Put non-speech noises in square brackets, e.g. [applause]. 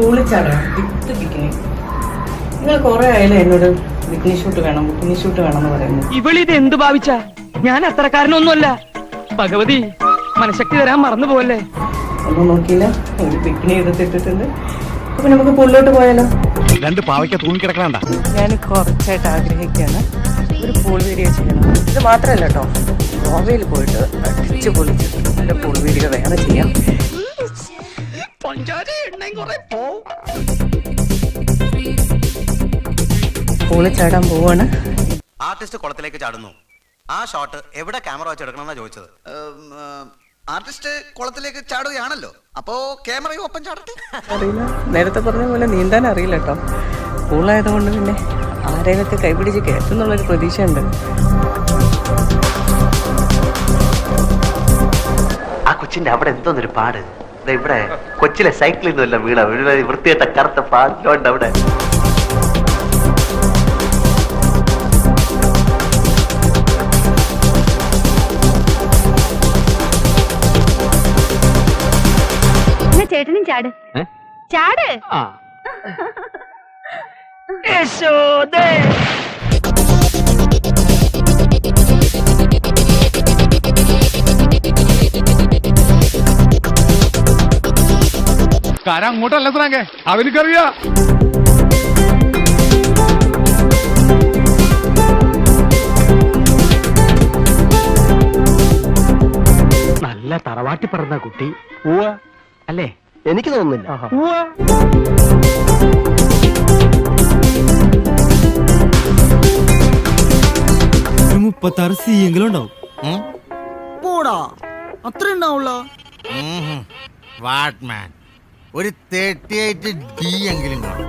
പൂളിച്ചാടാ വിത്ത് bikini നിങ്ങൾ കുറെ ആയാലും എന്നോട് ബിക്കിനി ഷൂട്ട് വേണം ബിക്കിനി ഷൂട്ട് വേണം എന്ന് പറയുന്നു. ഇവളിത് എന്ത് ഭാവിച്ച? ഞാൻ അത്രക്കാരനൊന്നുമല്ല ഭഗവതി മനഃശക്തി തരാൻ മറന്നു പോവല്ലേ? ഒന്നും നോക്കിയില്ല ഒരു ബിക്കിനി എടുത്തിട്ടിട്ടുണ്ട്. അപ്പൊ നമുക്ക് പുള്ളിലോട്ട് പോയാലോ? രണ്ട് പാവയ്ക്ക തൂങ്ങിക്കിടക്കണ്ട ഞാൻ കുറച്ചായിട്ട് ആഗ്രഹിക്കുകയാണ്. ഒരു പൂൾ വീഡിയോ ചെയ്യണം. ഇത് മാത്രമല്ല കേട്ടോ ഗോവയിൽ പോയിട്ട് അടിച്ചു പൊളിച്ചിട്ട് നല്ല പൂൾ വീഡിയോ വേറെ പൂളിൽ ചാടാൻ പോവാണ്. ആർട്ടിസ്റ്റ് കുളത്തിലേക്ക് ചാടുന്നു. ആ ഷോട്ട് എവിടെ ക്യാമറ വെച്ച് എടുക്കണമെന്നാ ചോദിച്ചത് ആർട്ടിസ്റ്റ് കുളത്തിലേക്ക് ചാടുകയാണല്ലോ. അപ്പോ ക്യാമറയും ഒപ്പം ചാടട്ടെ? അറിയില്ല. നേരത്തെ പറഞ്ഞ പോലെ നീന്താൻ അറിയില്ല കേട്ടോ. പൂളായതുകൊണ്ട് പിന്നെ ആരെയൊക്കെ കൈപിടിച്ച് കയറ്റുന്നുള്ളൊരു പ്രതീക്ഷയുണ്ട്. ആ കൊച്ചിന്റെ അവിടെ എന്തോന്നൊരു പാട്. ദേ ഇവിടെ. കൊച്ചിലെ സൈക്കിളിൽ നിന്നല്ല വീണ വൃത്തിയേട്ട വൃത്തിയായിട്ട കറുത്ത പാടിലോണ്ട് അവിടെ. ചേട്ടനും ചാട്? ചാട്? [laughs] യശോദേ. കാരം അങ്ങോട്ടല്ല സ്രാങ്കേ അവനിക്കറിയാ നല്ല തറവാട്ടി പറഞ്ഞ കുട്ടി. അല്ലേ? എനിക്ക് തോന്നുന്നില്ല. മുപ്പത്താറ് സി എങ്കിലും ഉണ്ടാവും പോടാ. അത്ര ഉണ്ടാവുള്ള. വാട്ട്മാൻ. ഒരു തേർട്ടി എയ്റ്റ് ഡി എങ്കിലും കാണും.